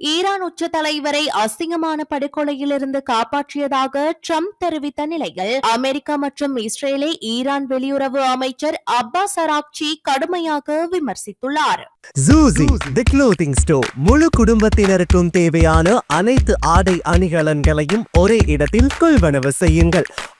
Iran உச்ச தலைவரை அசிங்கமான படுகொலையிலிருந்து காப்பாற்றியதாக ட்ரம்ப் தெரிவித்த நிலையில் அமெரிக்கா மற்றும் இஸ்ரேலை ஈரான் வெளியுறவு அமைச்சர் அப்பாஸ் அராக்சி கடுமையாக விமர்சித்துள்ளார். ஜூசி தி க்ளோத்திங் ஸ்டோர் முழு குடும்பத்தினருக்கும் தேவையான அனைத்து ஆடை அணிகலன்களையும் ஒரே இடத்தில் கொள்வனவு செய்யுங்கள்.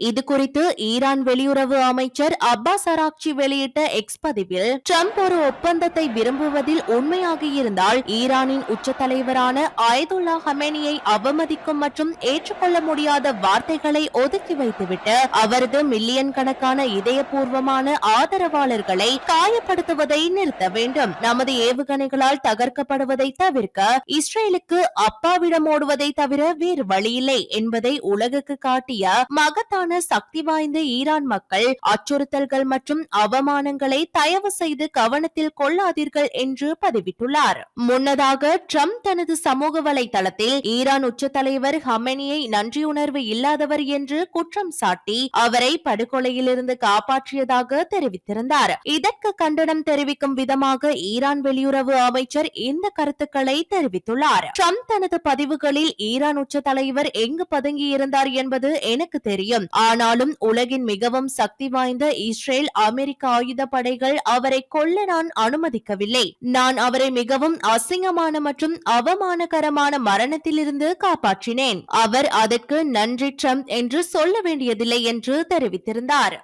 இது குறித்து ஈரான் வெளியுறவு அமைச்சர் அப்பாஸ் அராக்சி வெளியிட்ட எக்ஸ் பதிவில் ட்ரம்ப் ஒரு ஒப்பந்தத்தை விரும்புவதில் உண்மையாக இருந்தால் ஈரானின் உச்ச தலைவரான அயதுல்லா ஹமேனியை அவமதிக்கும் மற்றும் ஏற்றுக்கொள்ள முடியாத வார்த்தைகளை ஒதுக்கி வைத்துவிட்டு அவரது மில்லியன் கணக்கான இதயபூர்வமான ஆதரவாளர்களை காயப்படுத்துவதை நிறுத்த வேண்டும். நமது ஏவுகணைகளால் தகர்க்கப்படுவதை தவிர்க்க இஸ்ரேலுக்கு அப்பாவிடம் ஓடுவதை தவிர வேறு வழியில்லை என்பதை உலகுக்கு காட்டிய மகத்தான சக்தி வாய்ந்த ஈரான் மக்கள் அச்சுறுத்தல்கள் மற்றும் அவமானங்களை தயவு செய்து கவனத்தில் கொள்ளாதீர்கள் என்று பதிவிட்டுள்ளார். முன்னதாக ட்ரம்ப் தனது சமூக வலைதளத்தில் ஈரான் உச்ச தலைவர் ஹமெனியை நன்றியுணர்வு இல்லாதவர் என்று குற்றம் சாட்டி அவரை படுகொலையிலிருந்து காப்பாற்றியதாக தெரிவித்திருந்தார். இதற்கு கண்டனம் தெரிவிக்கும் விதமாக ஈரான் வெளியுறவு அமைச்சர் இந்த கருத்துக்களை தெரிவித்துள்ளார். ட்ரம்ப் தனது பதிவுகளில் ஈரான் உச்ச தலைவர் எங்கு பதுங்கியிருந்தார் என்பது எனக்கு தெரியும். ஆனாலும் உலகின் மிகவும் சக்தி வாய்ந்த இஸ்ரேல் அமெரிக்க ஆயுத படைகள் அவரை கொல்ல நான் அனுமதிக்கவில்லை. நான் அவரை மிகவும் அசிங்கமான மற்றும் அவமானகரமான மரணத்திலிருந்து காப்பாற்றினேன். அவர் அதற்கு நன்றி ட்ரம்ப் என்று சொல்ல வேண்டியதில்லை என்று தெரிவித்திருந்தார்.